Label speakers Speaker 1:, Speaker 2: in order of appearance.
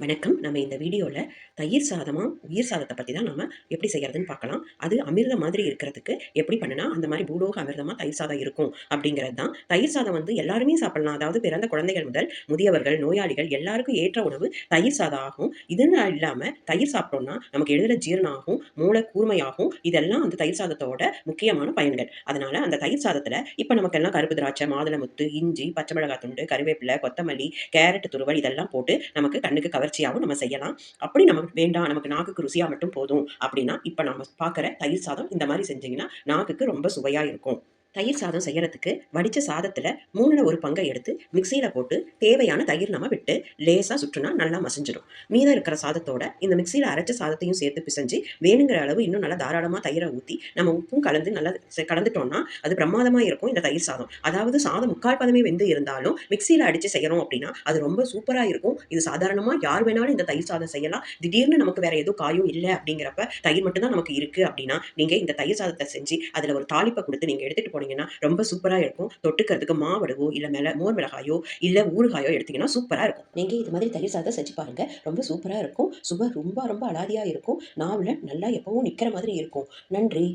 Speaker 1: வணக்கம். நம்ம இந்த வீடியோவில் தயிர் சாதமாக உயிர் சாதத்தை பற்றி தான் நம்ம எப்படி செய்கிறதுன்னு பார்க்கலாம். அது அமிர்தம் மாதிரி இருக்கிறதுக்கு எப்படி பண்ணுனா அந்த மாதிரி பூலோக அமிர்தமாக தயிர் சாதம் இருக்கும் அப்படிங்கிறது தான் தயிர் சாதம் வந்து எல்லாருமே சாப்பிடலாம். அதாவது பிறந்த குழந்தைகள் முதல் முதியவர்கள் நோயாளிகள் எல்லாருக்கும் ஏற்ற உணவு தயிர் சாதம் ஆகும். இதுன்னு இல்லாமல் தயிர் சாப்பிட்டோம்னா நமக்கு எழுதல ஜீரணம் ஆகும் மூளை கூர்மையாகும். இதெல்லாம் அந்த தயிர் சாதத்தோட முக்கியமான பயன்கள். அதனால் அந்த தயிர் சாதத்தில் இப்போ நமக்கெல்லாம் கருப்பு திராட்சை மாதுளமுத்து இஞ்சி பச்சை மிளகாய் துண்டு கருவேப்பிலை கொத்தமல்லி கேரட் துருவல் இதெல்லாம் போட்டு நமக்கு கண்ணுக்கு கவர் கவர்ச்சியாகவும் நம்ம செய்யலாம். அப்படி நமக்கு வேண்டாம் நமக்கு நாக்குக்கு ருசியாக மட்டும் போதும் அப்படின்னா இப்போ நம்ம பார்க்குற தயிர் சாதம் இந்த மாதிரி செஞ்சீங்கன்னா நாக்குக்கு ரொம்ப சுவையாக இருக்கும். தயிர் சாதம் செய்யறதுக்கு வடித்த சாதத்தில் மூணில் ஒரு பங்கை எடுத்து மிக்சியில் போட்டு தேவையான தயிர் நம்ம விட்டு லேசாக சுற்றுனா நல்லா மசிஞ்சிடும் மீதம் இருக்கிற சாதத்தோட இந்த மிக்சியில் அரைச்ச சாதத்தையும் சேர்த்து பிசைஞ்சு வேணுங்கிற அளவு இன்னும் நல்லா தாராளமாக தயிரை ஊற்றி நம்ம உப்பும் கலந்து நல்லா செ- கலந்துட்டோம்னா அது பிரமாதமாக இருக்கும் இந்த தயிர் சாதம். அதாவது சாதம் முக்கால் பதமே வெந்து இருந்தாலும் மிக்சியில் அடித்து செய்கிறோம் அப்படின்னா அது ரொம்ப சூப்பராக இருக்கும். இது சாதாரணமாக யார் வேணாலும் இந்த தயிர் சாதம் செய்யலாம். திடீர்னு நமக்கு வேற எதுவும் காயும் இல்லை அப்படிங்கிறப்ப தயிர் மட்டும்தான் நமக்கு இருக்குது அப்படின்னா நீங்கள் இந்த தயிர் சாதத்தை செஞ்சு அதில் ஒரு தாளிப்பை கொடுத்து நீங்கள் எடுத்துகிட்டு போனீங்கன்னா ரொம்ப சூப்பராக இருக்கும். தொட்டுக்கிறதுக்கு மாவடவோ இல்லை மேலே மோர் மிளகாயோ இல்லை ஊறுகாயோ எடுத்தீங்கன்னா சூப்பராக இருக்கும். நீங்கள் இது மாதிரி தயிர் சாதம் செஞ்சு பாருங்கள் ரொம்ப சூப்பராக இருக்கும். சுவை ரொம்ப ரொம்ப அலாதியாக இருக்கும். நாவில் நல்லா எப்பவும் நிற்கிற மாதிரி இருக்கும். நன்றி.